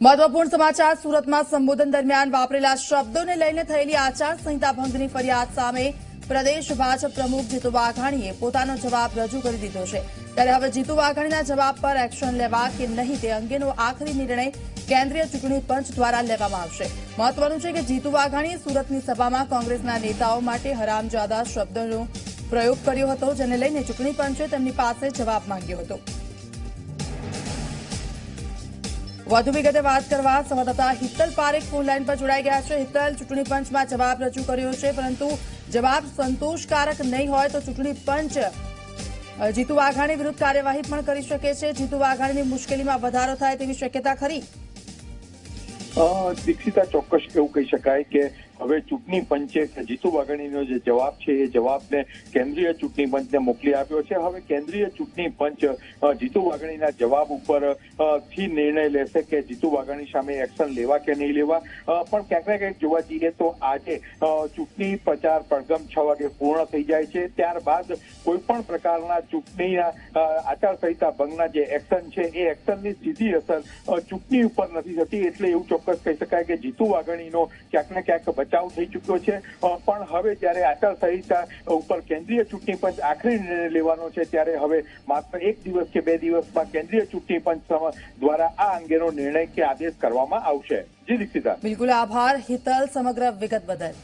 મહત્વપૂર્ણ સમાચાર સુરતમાં સંબોધન દરમિયાન વાપરેલા શબ્દોને લઈને થયેલી આચારસંહિતા ભંગની ફરિયાદ સામે પ્રદેશ ભાજપ પ્રમુખ જીતુ વાઘાણીએ પોતાનો જવાબ રજૂ કરી દીધો છે. ત્યારે હવે જીતુ વાઘાણીના જવાબ પર એક્શન લેવા કે નહીં તે અંગેનો આખરી નિર્ણય કેન્દ્રીય ચૂંટણી પંચ દ્વારા લેવામાં આવશે. મહત્વનું છે કે જીતુ વાઘાણીએ સુરતની સભામાં કોંગ્રેસના નેતાઓ માટે હરામજાદા શબ્દનો પ્રયોગ કર્યો હતો, જેને લઈને ચૂંટણી પંચે તેમની પાસે જવાબ માંગ્યો હતો. વધુ વિગતે વાત કરવા સંવાદદાતા હિતલ પારેખ ફોનલાઈન પર જોડાઈ ગયા છે. હિતલ, ચૂંટણી પંચમાં જવાબ રજૂ કર્યો છે, પરંતુ જવાબ સંતોષકારક નહીં હોય તો ચૂંટણી પંચ જીતુ વાઘાણી વિરુદ્ધ કાર્યવાહી પણ કરી શકે છે. જીતુ વાઘાણીની મુશ્કેલીમાં વધારો થાય તેવી શક્યતા ખરી? દીક્ષિતા ચોક્કસ એવું કહી શકાય કે હવે ચૂંટણી પંચે જીતુ વાઘાણીનો જે જવાબ છે, એ જવાબને કેન્દ્રીય ચૂંટણી પંચને મોકલી આપ્યો છે. હવે કેન્દ્રીય ચૂંટણી પંચ જીતુ વાઘાણીના જવાબ ઉપરથી નિર્ણય લેશે કે જીતુ વાઘાણી સામે એક્શન લેવા કે નહીં લેવા. પણ ક્યાંક ને ક્યાંક જોવા જઈએ તો આજે ચૂંટણી પ્રચાર પડગમ છ વાગે પૂર્ણ થઈ જાય છે. ત્યારબાદ કોઈ પણ પ્રકારના ચૂંટણીના આચારસંહિતા ભંગના જે એક્શન છે, એ એક્શનની સીધી અસર ચૂંટણી ઉપર નથી થતી. એટલે એવું ચોક્કસ કહી શકાય કે જીતુ વાઘાણીનો ક્યાંક ને ક્યાંક બચાવ થઈ ચૂક્યો છે. પણ હવે જ્યારે આચારસંહિતા ઉપર કેન્દ્રીય ચૂંટણી પંચ આખરી નિર્ણય લેવાનો છે, ત્યારે હવે માત્ર એક દિવસ કે બે દિવસમાં કેન્દ્રીય ચૂંટણી પંચ દ્વારા આ અંગેનો નિર્ણય કે આદેશ કરવામાં આવશે. જી દીક્ષિતા. બિલકુલ આભાર. હિતલ સમગ્ર વિગત બદલ.